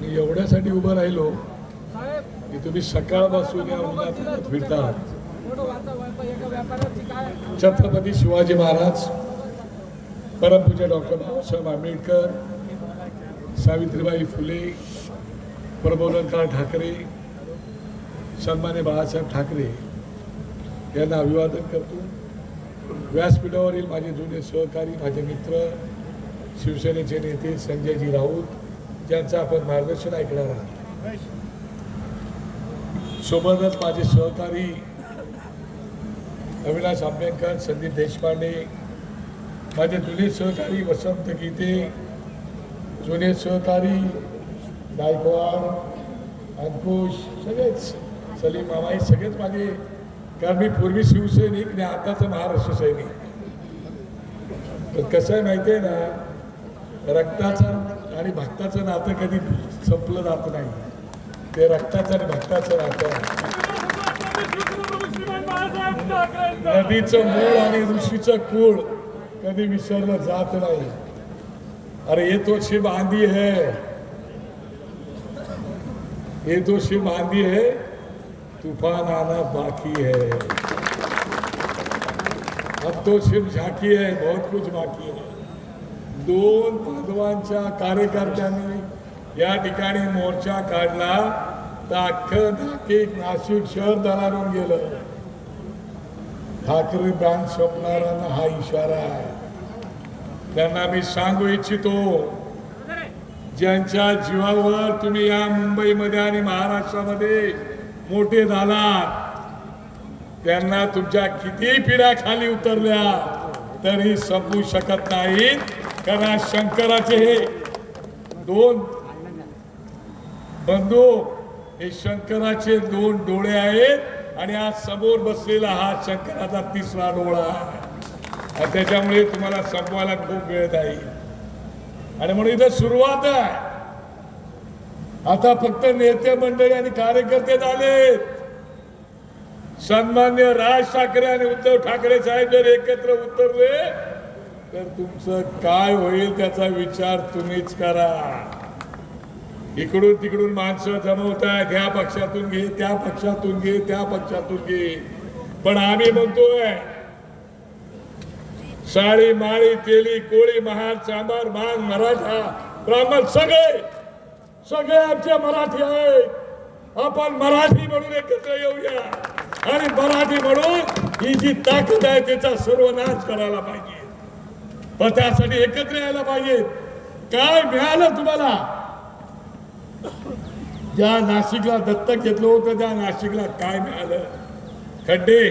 मी एवढ्यासाठी उभं राहिलो की तुम्ही सकाळपासून या उन्हात फिरता छत्रपती शिवाजी महाराज परमपूज्य डॉक्टर बाबासाहेब आंबेडकर सावित्रीबाई फुले प्रबोधनकार ठाकरे सन्मान्य बाळासाहेब ठाकरे यांना अभिवादन करतो. व्यासपीठावरील माझे जुने सहकारी माझे मित्र शिवसेनेचे नेते संजयजी राऊत ज्यांचं आपण मार्गदर्शन ऐकणार आहात. सोबतच माझे सहकारी अविनाश आंबेडकर संदीप देशपांडे माझे जुने सहकारी वसंत गीते जुने सहकारी गायकवाड अंकुश सगळेच सलीम मामा हे सगळेच माझे कारण मी पूर्वी शिवसैनिक आणि आताचं महाराष्ट्र सैनिक. पण कसं आहे माहिती आहे ना रक्ताचा आणि भक्ताचं नातं कधी संपलं जात नाही. ते रक्ताचं आणि भक्ताचं नातं नदीचं मूळ आणि ऋषीचं कुळ कधी विसरलं जात नाही. अरे ये तो शिव आंधी है. ये तो शिव आंधी है. तूफान आना बाकी है. अब तो शिव झाकी है बहुत कुछ बाकी है. दोन बांधवांच्या कार्यकर्त्यांनी या ठिकाणी मोर्चा काढला. तर अख्खं नाशिक नाशिक शहर दलारून गेलं. ठाकरे ब्रँड स्वप्नारांना हा इशारा आहे. त्यांना मी सांगू इच्छितो ज्यांच्या जीवावर तुम्ही या मुंबईमध्ये आणि महाराष्ट्रामध्ये मोठे झालात त्यांना तुमच्या किती पिढ्या खाली उतरल्या तरी संपू शकत नाहीत. कारण शंकराचे हे दोन बंधू हे शंकराचे दोन डोळे आहेत आणि आज समोर बसलेला हा शंकराचा तिसरा डोळा आहे. त्याच्यामुळे तुम्हाला संपवायला खूप वेळ जाईल. आणि म्हणून इथं सुरुवात आहे. आता फक्त नेते मंडळी आणि कार्यकर्ते झालेत सन्मान्य राज ठाकरे आणि उद्धव ठाकरे साहेब जर एकत्र उतरले तर तुमचं काय होईल त्याचा विचार तुम्हीच करा. इकडून तिकडून माणसं जमवत आहेत ह्या पक्षातून घे त्या पक्षातून घे त्या पक्षातून घे. पण आम्ही म्हणतोय साळी माळी तेली कोळी महार चांभार मांग मराठा ब्राह्मण सगळे सगळे आमचे मराठी आहेत. आपण मराठी म्हणून एकत्र येऊया. आणि मराठी म्हणून ही जी ताकद आहे त्याचा सर्वनाश करायला पाहिजे. पण त्यासाठी एकत्र यायला पाहिजे. काय मिळालं तुम्हाला? ज्या नाशिकला दत्तक घेतलं होतं त्या नाशिकला काय मिळालं? खड्डे.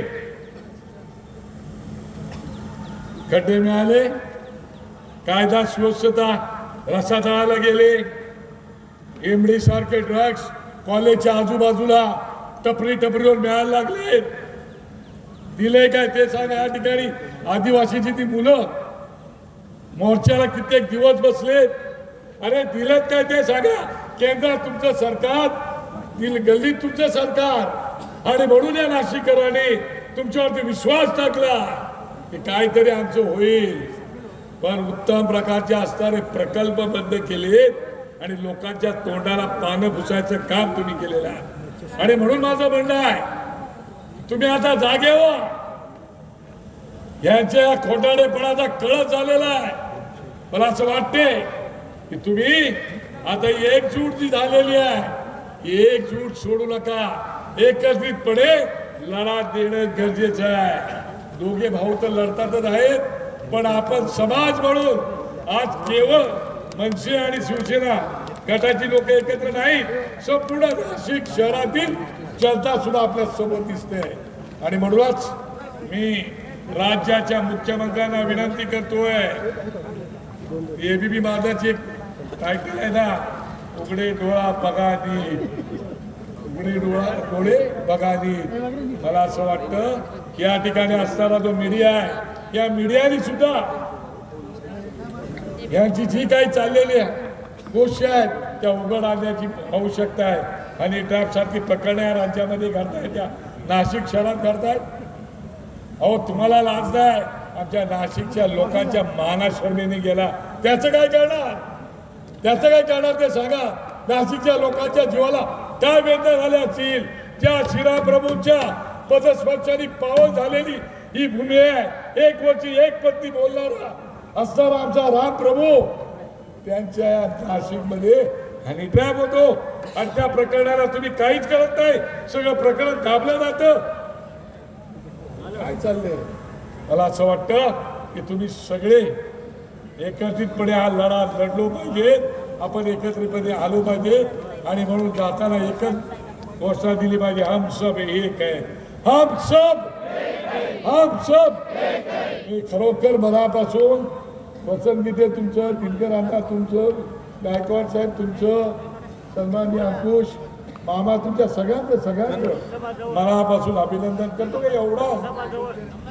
खड्डे मिळाले. कायदा सुव्यवस्था रसातळाला गेले. एमडी सारखे ड्रग्स कॉलेजच्या आजूबाजूला टपरी टपरीवर मिळायला लागले. दिले काय ते सांगा या ठिकाणी. आदिवासीची ती मुलं. मोर्चाला कित्येक दिवस बसलेत अरे दिलेत काय ते सांगा. केंद्रात तुमचं सरकार दिल गल्लीत तुमचं सरकार. आणि म्हणून या नाशिकरांनी तुमच्यावरती विश्वास टाकला. की काहीतरी आमचं होईल. पण उत्तम प्रकारचे असणारे प्रकल्प बंद केलेत आणि लोकांच्या तोंडाला पानं पुसायचं काम तुम्ही केलेलं आहे. आणि म्हणून माझं म्हणणं आहे तुम्ही आता जागे हो यांच्या खोटाडेपणाचा कळत झालेला आहे. मला असं वाटते की तुम्ही आता एकजूट जी झालेली आहे एकजूट सोडू नका. एकत्रितपणे लढा देणं गरजेचं आहे. दोघे भाऊ तर लढतातच आहेत पण आपण समाज म्हणून आज केवळ मनसे आणि शिवसेना गटाची लोक एकत्र नाहीत संपूर्ण नाशिक शहरातील जनता सुद्धा आपल्यासोबत दिसते. आणि म्हणूनच मी राज्याच्या मुख्यमंत्र्यांना विनंती करतोय. एबीपी माझाची टायटल आहे ना उघडे डोळा बघा उघडे डोळा डोळे बघा मला असं वाटतं या ठिकाणी असणारा जो मीडिया आहे या मीडियाने सुद्धा यांची जी काही चाललेली आहे गोष्टी आहेत त्या उघड आणण्याची आवश्यकता आहे. आणि ट्रॅप सारखी प्रकरणे राज्यामध्ये घडतायत त्या नाशिक शहरात घडतायत. अहो तुम्हाला लाज नाही. आमच्या नाशिकच्या लोकांच्या मानाशर्मेने गेला. त्याचं काय करणार? त्याचं काय करणार ते सांगा. नाशिकच्या लोकांच्या जीवाला काय वेदना झाल्या असतील? ज्या शिराप्रभूंच्या पदस्पर्शाने पावन झालेली ही भूमी आहे. एक वर्षी एक पत्नी बोलणारा असणारा आमचा राम प्रभू त्यांच्या नाशिकमध्ये हनी ट्रॅप होतो. आणि त्या प्रकरणाला तुम्ही काहीच करत नाही. सगळं प्रकरण दाबलं जातं. काय चाललंय? मला असं वाटतं की तुम्ही सगळे एकत्रितपणे हा लढा लढलो पाहिजे. आपण एकत्रितपणे आलो पाहिजे आणि म्हणून जाताना एकच घोषणा दिली पाहिजे. हम सब एक आहे हम सब हम सब मी खरोखर मनापासून पसंतगीते तुमचं दिनकर अण्णा तुमचं गायकवाड साहेब तुमचं सन्मान्य अंकुश मामा तुमच्या सगळ्यांचं सगळ्यांचं मनापासून अभिनंदन करतो का? एवढा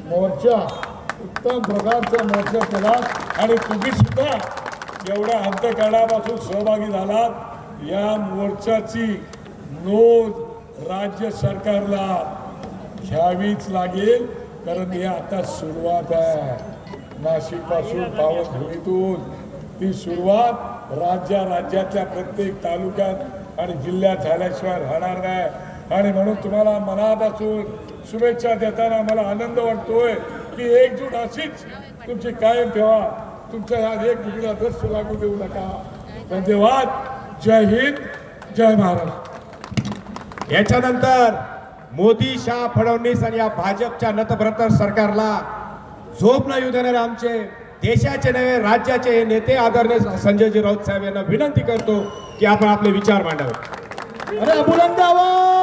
मोर्चा उत्तम प्रकारचा मोर्चा केला आणि तुम्ही सुद्धा एवढ्या अंतकरणापासून सहभागी झालात. या मोर्चाची नोंद राज्य सरकारला घ्यावीच लागेल कारण ही आता सुरुवात आहे. नाशिकपासून पावनभूमीतून ती सुरुवात राज्या राज्यातल्या प्रत्येक तालुक्यात आणि जिल्ह्यात झाल्याशिवाय राहणार नाही. आणि म्हणून तुम्हाला मनापासून शुभेच्छा देताना मला आनंद वाटतोय की एकजूट अशीच तुमची कायम ठेवा. तुमच्या ह्या एक दुसऱ्या दृश्य लागू देऊ नका. धन्यवाद. जय हिंद. जय महाराष्ट्र. याच्यानंतर मोदी शाह फडणवीस आणि या भाजपच्या नतभ्रतर सरकारला झोप न येऊ देणारे आमचे देशाचे नव्हे राज्याचे हे नेते आदरणीय संजयजी राऊत साहेब यांना विनंती करतो. की आपण आपले विचार मांडावे. अरे बुलंद आवाज!